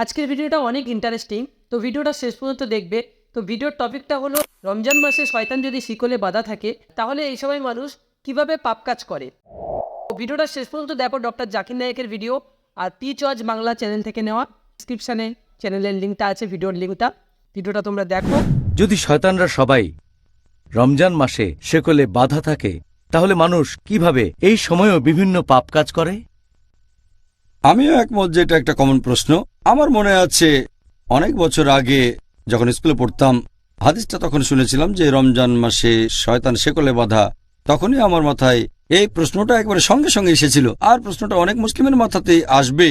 আজকের ভিডিওটা অনেক ইন্টারেস্টিং তো ভিডিওটা শেষ পর্যন্ত দেখবে। তো ভিডিওর টপিকটা হলো, রমজান মাসে শয়তান যদি শিকলে বাধা থাকে, তাহলে এই সময় মানুষ কীভাবে পাপ কাজ করে? ভিডিওটা শেষ পর্যন্ত দেখো ডক্টর জাকির নায়কের ভিডিও আর পি চজ বাংলা চ্যানেল থেকে নেওয়া ডিসক্রিপশানে চ্যানেলের লিঙ্কটা আছে, ভিডিওর লিঙ্কটা ভিডিওটা তোমরা দেখো। যদি শয়তানরা সবাই রমজান মাসে সেকলে বাধা থাকে, তাহলে মানুষ কীভাবে এই সময়েও বিভিন্ন পাপ কাজ করে? আমিও একমত যে এটা একটা কমন প্রশ্ন। আমার মনে আছে, অনেক বছর আগে যখন স্কুলে পড়তাম, হাদিসটা তখন শুনেছিলাম যে রমজান মাসে শয়তান শেকলে বাধা, তখনই আমার মাথায় এই প্রশ্নটা একবারে সঙ্গে সঙ্গে এসেছিল। আর প্রশ্নটা অনেক মুসলিমের মাথাতেই আসবে,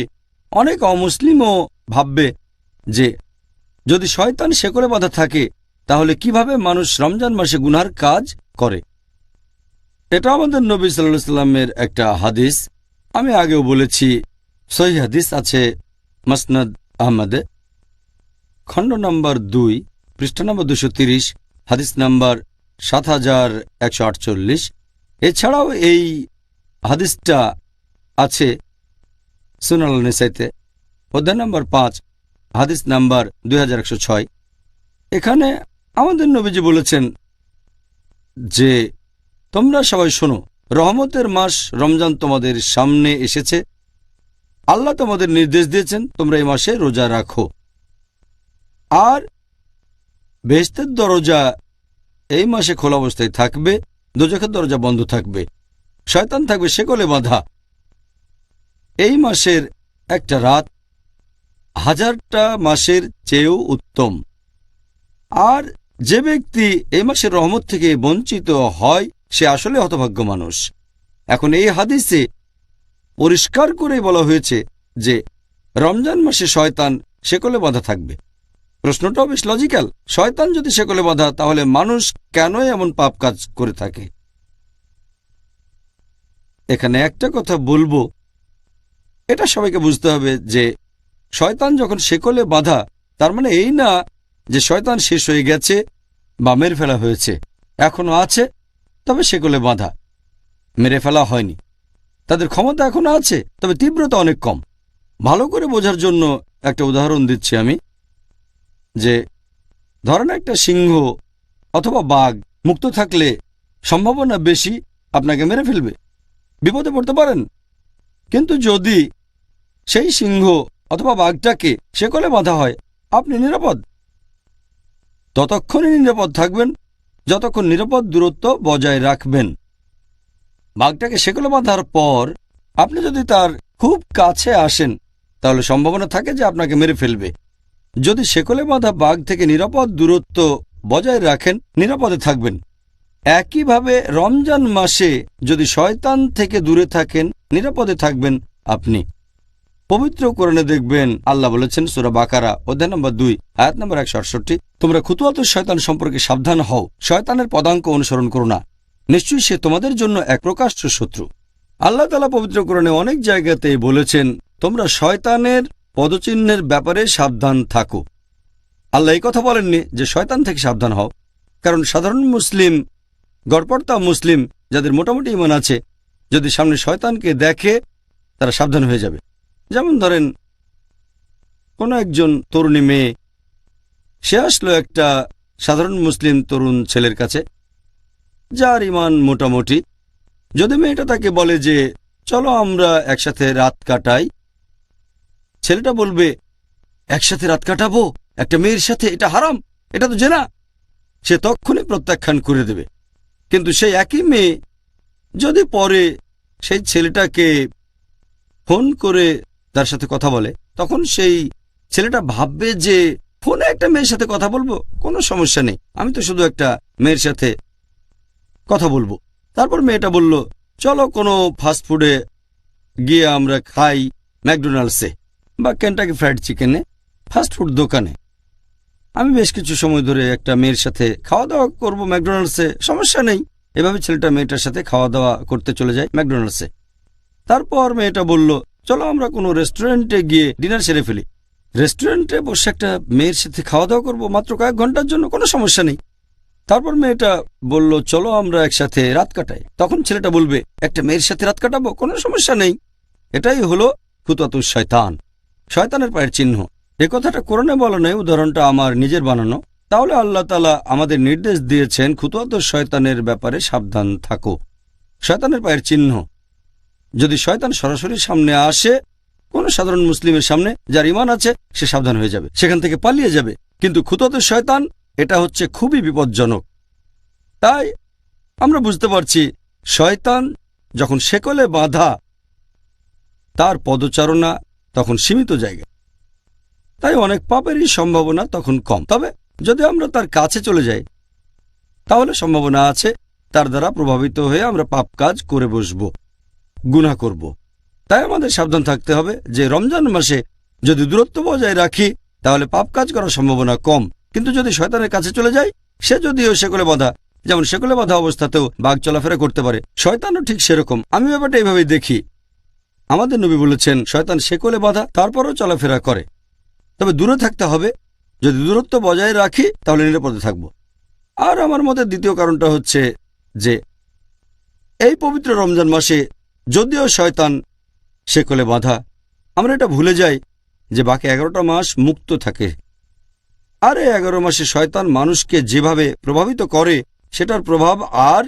অনেক অমুসলিমও ভাববে যে যদি শয়তান শেকলে বাধা থাকে, তাহলে কীভাবে মানুষ রমজান মাসে গুনার কাজ করে? এটা আমাদের নবী সাল্লাহ সাল্লামের একটা হাদিস। আমি আগেও বলেছি সহি হাদিস আছে মসনদ আহমদে। খণ্ড নম্বর দুই, পৃষ্ঠা নম্বর দুশো তিরিশ, হাদিস নম্বর সাত হাজার একশো আটচল্লিশ। এছাড়াও এই হাদিসটা আছে সুনাল নিসাইতে। অধ্যায় নম্বর পাঁচ, হাদিস নাম্বার দুই হাজার একশো ছয়। এখানে আমাদের নবীজি বলেছেন যে, তোমরা সবাই শোনো, রহমতের মাস রমজান তোমাদের সামনে এসেছে। আল্লাহ তোমাদের নির্দেশ দিয়েছেন, তোমরা এই মাসে রোজা রাখো। আর বেহেস্তের দরজা এই মাসে খোলা অবস্থায় থাকবে, দোজখের দরজা বন্ধ থাকবে। শয়তান থাকবে সেকলে বাঁধা। এই মাসের একটা রাত হাজারটা মাসের চেয়েও উত্তম। আর যে ব্যক্তি এই মাসের রহমত থেকে বঞ্চিত হয়, সে আসলে হতভাগ্য মানুষ। এখন এই হাদিসে পরিষ্কার করে বলা হয়েছে যে, রমজান মাসে শয়তান সেকলে বাঁধা থাকবে। প্রশ্নটাও বেশ লজিক্যাল শয়তান যদি সেকলে বাঁধা, তাহলে মানুষ কেনই এমন পাপ কাজ করে থাকে? এখানে একটা কথা বলব। এটা সবাইকে বুঝতে হবে যে, শয়তান যখন সেকলে বাঁধা, তার মানে এই না যে শয়তান শেষ হয়ে গেছে বা মেরে ফেলা হয়েছে, এখনও আছে, তবে সেকলে বাঁধা। মেরে ফেলা হয়নি। তাদের ক্ষমতা এখনও আছে, তবে তীব্রতা অনেক কম। ভালো করে বোঝার জন্য একটা উদাহরণ দিচ্ছি আমি, যে ধরেন একটা সিংহ অথবা বাঘ মুক্ত থাকলে সম্ভাবনা বেশি আপনাকে মেরে ফেলবে, বিপদে পড়তে পারেন। কিন্তু যদি সেই সিংহ অথবা বাঘটাকে সেকলে বাঁধা হয়, আপনি নিরাপদ। ততক্ষণই নিরাপদ থাকবেন, যতক্ষণ নিরাপদ দূরত্ব বজায় রাখবেন। বাঘটাকে সেকলে বাঁধার পর আপনি যদি তার খুব কাছে আসেন, তাহলে সম্ভাবনা থাকে যে আপনাকে মেরে ফেলবে। যদি সেকলে বাঁধা বাঘ থেকে নিরাপদ দূরত্ব বজায় রাখেন, নিরাপদে থাকবেন। একইভাবে রমজান মাসে যদি শয়তান থেকে দূরে থাকেন, নিরাপদে থাকবেন আপনি। পবিত্র কোরণে দেখবেন আল্লাহ বলেছেন, সুরা বাকারা, অধ্যায় নম্বর দুই, আয়াত নম্বর একশো আটষট্টি, তোমরা খুতুয়াত শয়তান সম্পর্কে সাবধান হও। শয়তানের পদাঙ্ক অনুসরণ করো না। নিশ্চয়ই সে তোমাদের জন্য এক প্রকাশ্য শত্রু। আল্লাহ তালা পবিত্র কোরণে অনেক জায়গাতে বলেছেন, তোমরা শয়তানের পদচিহ্নের ব্যাপারে সাবধান থাকো। আল্লাহ এই কথা বলেননি যে শয়তান থেকে সাবধান হও, কারণ সাধারণ মুসলিম, গড়পড়তা মুসলিম যাদের মোটামুটি ইমান আছে, যদি সামনে শয়তানকে দেখে, তারা সাবধান হয়ে যাবে। যেমন ধরেন, কোনো একজন তরুণী মেয়ে, সে আসলো একটা সাধারণ মুসলিম তরুণ ছেলের কাছে যার ইমান মোটামুটি। যদি মেয়েটা তাকে বলে যে, চলো আমরা একসাথে রাত কাটাই, ছেলেটা বলবে, একসাথে রাত কাটাবো? একটা মেয়ের সাথে? এটা হারাম, এটা তো জেনা। সে তক্ষণই প্রত্যাখ্যান করে দেবে। কিন্তু সেই একই মেয়ে যদি পরে সেই ছেলেটাকে ফোন করে তার সাথে কথা বলে, তখন সেই ছেলেটা ভাববে যে, ফোনে একটা মেয়ের সাথে কথা বলব? কোনো সমস্যা নেই। আমি তো শুধু একটা মেয়ের সাথে কথা বলব। তারপর মেয়েটা বলল, চলো কোনো ফাস্টফুডে গিয়ে আমরা খাই ম্যাকডোনাল্ডসে বা কেন্টাকি ফ্রাইড চিকেনে ফাস্টফুড দোকানে। আমি বেশ কিছু সময় ধরে একটা মেয়ের সাথে খাওয়া দাওয়া করব ম্যাকডোনাল্ডসে, সমস্যা নেই। এভাবে ছেলেটা মেয়েটার সাথে খাওয়া দাওয়া করতে চলে যায় ম্যাকডোনাল্ডসে। তারপর মেয়েটা বলল, চলো আমরা কোনো রেস্টুরেন্টে গিয়ে ডিনার সেরে ফেলি। রেস্টুরেন্টে বসে একটা মেয়ের সাথে খাওয়া দাওয়া করব মাত্র কয়েক ঘণ্টার জন্য, কোনো সমস্যা নেই। তারপর মেয়েটা বলল, চলো আমরা একসাথে রাত কাটাই। তখন ছেলেটা বলবে, একটা মেয়ের সাথে রাত কাটাবো, কোনো সমস্যা নেই। এটাই হলো খুতাতুস শয়তান, শয়তানের পায়ের চিহ্ন। এ কথাটা কোরআনে বলা নেই, উদাহরণটা আমার নিজের বানানো। তাহলে আল্লাহ তালা আমাদের নির্দেশ দিয়েছেন খুতুয়াত শয়তানের ব্যাপারে সাবধান থাকো। শয়তানের পায়ের চিহ্ন। যদি শয়তান সরাসরি সামনে আসে, কোন সাধারণ মুসলিমের সামনে, যার ইমান আছে, সে সাবধান হয়ে যাবে, সেখান থেকে পালিয়ে যাবে। কিন্তু খুতুয়াত শয়তান এটা হচ্ছে খুবই বিপজ্জনক। তাই আমরা বুঝতে পারছি, শয়তান যখন শেকলে বাঁধা তার পদচারণা তখন সীমিত জায়গা তাই অনেক পাপেরই সম্ভাবনা তখন কম। তবে যদি আমরা তার কাছে চলে যাই, তাহলে সম্ভাবনা আছে, তার দ্বারা প্রভাবিত হয়ে আমরা পাপ কাজ করে বসব, গুনাহ করব। তাই আমাদের সাবধান থাকতে হবে যে রমজান মাসে যদি দূরত্ব বজায় রাখি, তাহলে পাপ কাজ করার সম্ভাবনা কম। কিন্তু যদি শয়তানের কাছে চলে যায়, সে যদিও সেকলে বাঁধা। যেমন সেকলে বাঁধা অবস্থাতেও বাঘ চলাফেরা করতে পারে। শয়তানও ঠিক সেরকম। আমি ব্যাপারটা এইভাবেই দেখি। আমাদের নবী বলেছেন, শয়তান শেকলে বাঁধা, তারপরও চলাফেরা করে। তবে দূরে থাকতে হবে। যদি দূরত্ব বজায় রাখি, তাহলে নিরাপদে থাকব। আর আমার মতে দ্বিতীয় কারণটা হচ্ছে যে, এই পবিত্র রমজান মাসে যদিও শয়তান শেকলে বাঁধা, আমরা এটা ভুলে যাই যে বাকি এগারোটা মাস মুক্ত থাকে। আর এই এগারো মাসে শয়তান মানুষকে যেভাবে প্রভাবিত করে, সেটার প্রভাব আর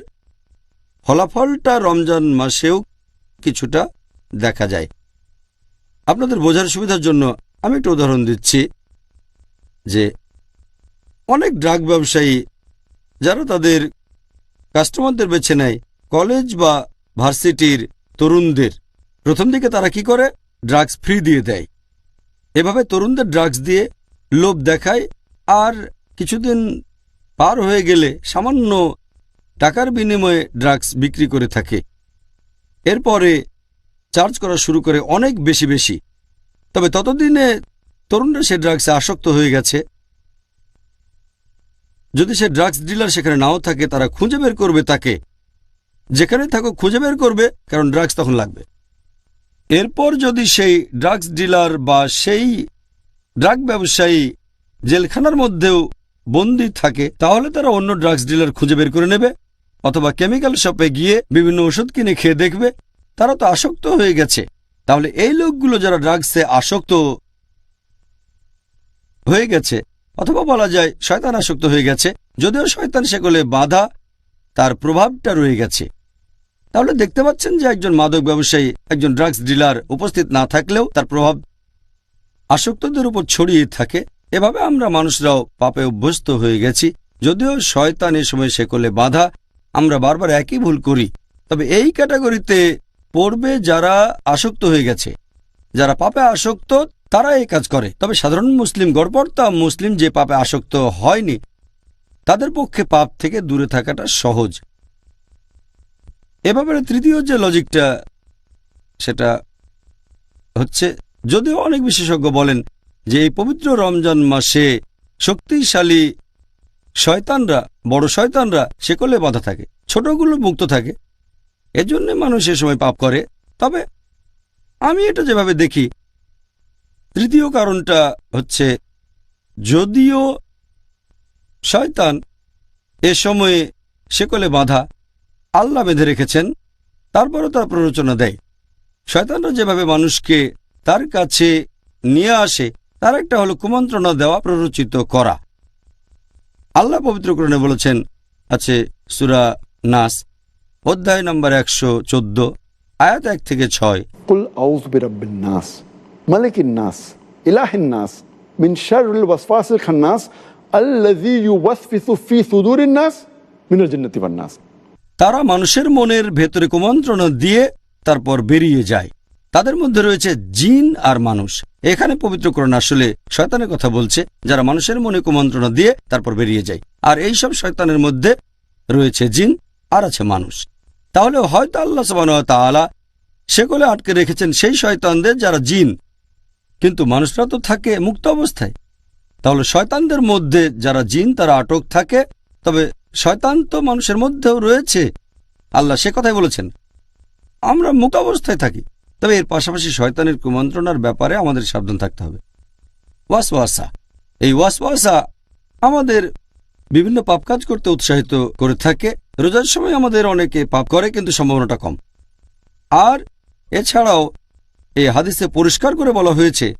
ফলাফলটা রমজান মাসেও কিছুটা দেখা যায়। আপনাদের বোঝার সুবিধার জন্য আমি একটা উদাহরণ দিচ্ছি যে অনেক ড্রাগ ব্যবসায়ী যারা তাদের কাস্টমারদের বেছে নেয় কলেজ বা ভার্সিটির তরুণদের, প্রথম দিকে তারা কি করে? ড্রাগস ফ্রি দিয়ে দেয়। এভাবে তরুণদের ড্রাগস দিয়ে লোভ দেখায় আর কিছুদিন পার হয়ে গেলে সামান্য টাকার বিনিময়ে ড্রাগস বিক্রি করে থাকে। এরপরে চার্জ করা শুরু করে অনেক বেশি বেশি। তবে ততদিনে তরুণরা সে ড্রাগসে আসক্ত হয়ে গেছে। যদি সে ড্রাগস ডিলার সেখানে নাও থাকে, তারা খুঁজে বের করবে তাকে। যেখানে থাকো খুঁজে বের করবে, কারণ ড্রাগস তখন লাগবে। এরপর যদি সেই ড্রাগস ডিলার বা সেই ড্রাগ ব্যবসায়ী জেলখানার মধ্যেও বন্দি থাকে, তাহলে তারা অন্য ড্রাগস ডিলার খুঁজে বের করে নেবে, অথবা কেমিক্যাল শপে গিয়ে বিভিন্ন ওষুধ কিনে খেয়ে দেখবে, তারা তো আসক্ত হয়ে গেছে। তাহলে এই লোকগুলো যারা ড্রাগসে আসক্ত হয়ে গেছে, অথবা বলা যায় শয়তান আসক্ত হয়ে গেছে, যদিও শয়তান সেগুলো বাধা, তার প্রভাবটা রয়ে গেছে। তাহলে দেখতে পাচ্ছেন যে একজন মাদক ব্যবসায়ী, একজন ড্রাগস ডিলার উপস্থিত না থাকলেও তার প্রভাব আসক্তদের উপর ছড়িয়ে থাকে এভাবে আমরা মানুষরাও পাপে অভ্যস্ত হয়ে গেছি। যদিও শয়তান এ সময় সেকলে বাধা, আমরা বারবার একই ভুল করি। তবে এই ক্যাটাগরিতে পড়বে যারা আসক্ত হয়ে গেছে। যারা পাপে আসক্ত, তারা এই কাজ করে। তবে সাধারণ মুসলিম গড়পড়তা মুসলিম যে পাপে আসক্ত হয়নি, তাদের পক্ষে পাপ থেকে দূরে থাকাটা সহজ। এ ব্যাপারে তৃতীয় যে লজিকটা, সেটা হচ্ছে, যদিও অনেক বিশেষজ্ঞ বলেন যে এই পবিত্র রমজান মাসে শক্তিশালী শয়তানরা, বড় শয়তানরা সেকলে বাধা থাকে, ছোটগুলো মুক্ত থাকে। এজন্য মানুষ এ সময় পাপ করে। তবে আমি এটা যেভাবে দেখি, তৃতীয় কারণটা হচ্ছে যদিও শয়তান এ সময়ে সেকলে বাঁধা আল্লাহ বেঁধে রেখেছেন, তারপরও তার প্ররোচনা দেয়। শয়তানরা যেভাবে মানুষকে তার কাছে নিয়ে আসে তার একটা হলো কুমন্ত্রণা দেওয়া প্ররোচিত করা। আল্লাহ পবিত্রকরণে বলেছেন আছে সুরা নাস অধ্যায় নম্বর একশো চোদ্দ আয়াত এক থেকে ছয়। নাস মালিকিন নাস নাস মিন শারুল ফি সুদুরিন নাস নাস। তারা মানুষের মনের ভেতরে কুমন্ত্রণা দিয়ে তারপর বেরিয়ে যায়। তাদের মধ্যে রয়েছে জিন আর মানুষ। এখানে পবিত্র পবিত্রকরণ আসলে শয়তানের কথা বলছে, যারা মানুষের মনে কুমন্ত্রণা দিয়ে তারপর বেরিয়ে যায়। আর এই সব শয়তানের মধ্যে রয়েছে জিন, আর আছে মানুষ। তাহলে হয়তো আল্লাহ তাআলা সেগুলো আটকে রেখেছেন সেই শয়তানদের যারা জিন। কিন্তু মানুষরা তো থাকে মুক্ত অবস্থায়। তাহলে শয়তানদের মধ্যে যারা জিন, তারা আটক থাকে। তবে শয়তান তো মানুষের মধ্যেও রয়েছে। আল্লাহ সে কথাই বলেছেন, আমরা মুক্ত অবস্থায় থাকি। তবে এর পাশাপাশি শয়তানের কুমন্ত্রণার ব্যাপারে আমাদের সাবধান থাকতে হবে। ওয়াসওয়াসা। এই ওয়াসওয়াসা আমাদের বিভিন্ন পাপ কাজ করতে উৎসাহিত করে থাকে। রোজার সময় আমাদের অনেকে পাপ করে, কিন্তু সম্ভাবনাটা কম। আর এছাড়াও এই হাদিসে পরিষ্কার করে বলা হয়েছে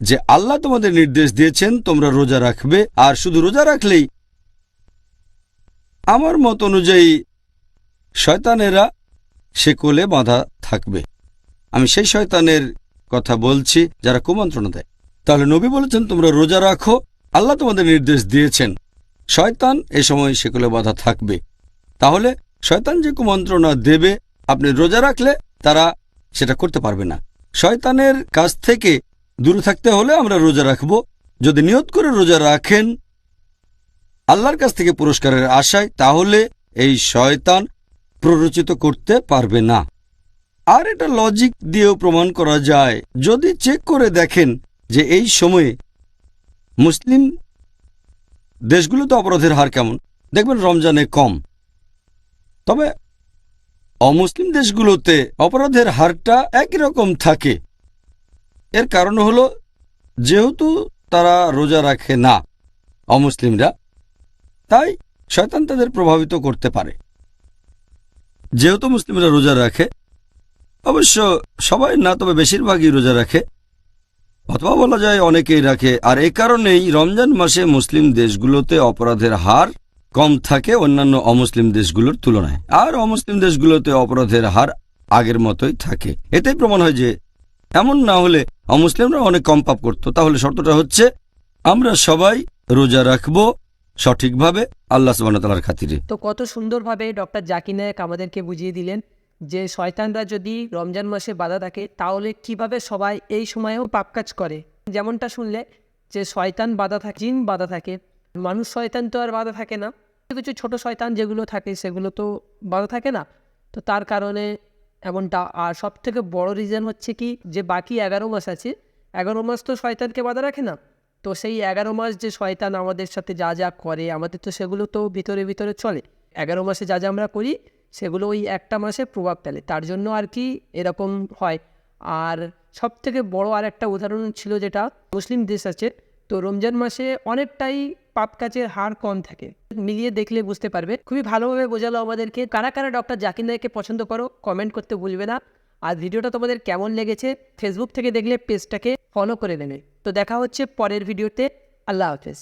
যে, আল্লাহ তোমাদের নির্দেশ দিয়েছেন, তোমরা রোজা রাখবে। আর শুধু রোজা রাখলেই, আমার মত অনুযায়ী শয়তানেরা সে কোলে বাঁধা থাকবে। আমি সেই শয়তানের কথা বলছি যারা কুমন্ত্রণা দেয়। তাহলে নবী বলেছেন, তোমরা রোজা রাখো। আল্লাহ তোমাদের নির্দেশ দিয়েছেন। শয়তান এ সময় সেকলে বাধা থাকবে। তাহলে শয়তান যে কুমন্ত্রণা দেবে, আপনি রোজা রাখলে তারা সেটা করতে পারবে না। শয়তানের কাছ থেকে দূরে থাকতে হলে আমরা রোজা রাখব। যদি নিয়ত করে রোজা রাখেন আল্লাহর কাছ থেকে পুরস্কারের আশায়, তাহলে এই শয়তান প্ররোচিত করতে পারবে না। আর এটা লজিক দিয়েও প্রমাণ করা যায়। যদি চেক করে দেখেন যে এই সময়ে মুসলিম দেশগুলোতে অপরাধের হার কেমন? দেখবেন রমজানে কম। তবে অমুসলিম দেশগুলোতে অপরাধের হারটা একই রকম থাকে। এর কারণ হলো যেহেতু তারা রোজা রাখে না অমুসলিমরা, তাই শয়তান তাদের প্রভাবিত করতে পারে। যেহেতু মুসলিমরা রোজা রাখে অবশ্য সবাই না, তবে বেশিরভাগই রোজা রাখে। অথবা বলা যায় অনেকেই রাখে। আর এ কারণেই রমজান মাসে মুসলিম দেশগুলোতে অপরাধের হার কম থাকে অন্যান্য অমুসলিম দেশগুলোর তুলনায়। আর অমুসলিম দেশগুলোতে অপরাধের হার আগের মতোই থাকে। এতেই প্রমাণ হয় যে এমন না হলে অমুসলিমরা অনেক কম পাপ করত। তাহলে শর্তটা হচ্ছে আমরা সবাই রোজা রাখব সঠিকভাবে আল্লাহ সুবাহতালার খাতিরে। তো কত সুন্দরভাবে ডক্টর জাকির নায়ক আমাদেরকে বুঝিয়ে দিলেন। যে শয়তানরা যদি রমজান মাসে বাধা থাকে, তাহলে কীভাবে সবাই এই সময়েও পাপ কাজ করে? যেমনটা শুনলে, যে শয়তান বাধা থাকে, জিন বাধা থাকে, মানুষ শয়তান তো আর বাধা থাকে না। কিছু ছোট শয়তান যেগুলো থাকে, সেগুলো তো বাধা থাকে না। তো তার কারণে এমনটা। আর সব থেকে বড় রিজন হচ্ছে কি, যে বাকি এগারো মাস আছে, এগারো মাস তো শয়তানকে বাধা রাখে না। তো সেই এগারো মাস যে শয়তান আমাদের সাথে যা যা করে, আমাদের তো সেগুলো তো ভিতরে ভিতরে চলে। এগারো মাসে যা যা আমরা করি সেগুলো ওই একটা মাসে প্রভাব ফেলে। তার জন্য আর কি এরকম হয়। আর সব থেকে বড় আর একটা উদাহরণ ছিল যেটা মুসলিম দেশ আছে, তো রমজান মাসে অনেকটাই পাপ কাজের হার কম থাকে। মিলিয়ে দেখলে বুঝতে পারবে। খুবই ভালোভাবে বোঝালো আমাদেরকে। কারা কারা ডক্টর জাকির নায়ককে পছন্দ করো কমেন্ট করতে ভুলবে না। আর ভিডিওটা তোমাদের কেমন লেগেছে ফেসবুক থেকে দেখলে পেজটাকে ফলো করে নেবে। তো দেখা হচ্ছে পরের ভিডিওতে। আল্লাহ হাফেজ।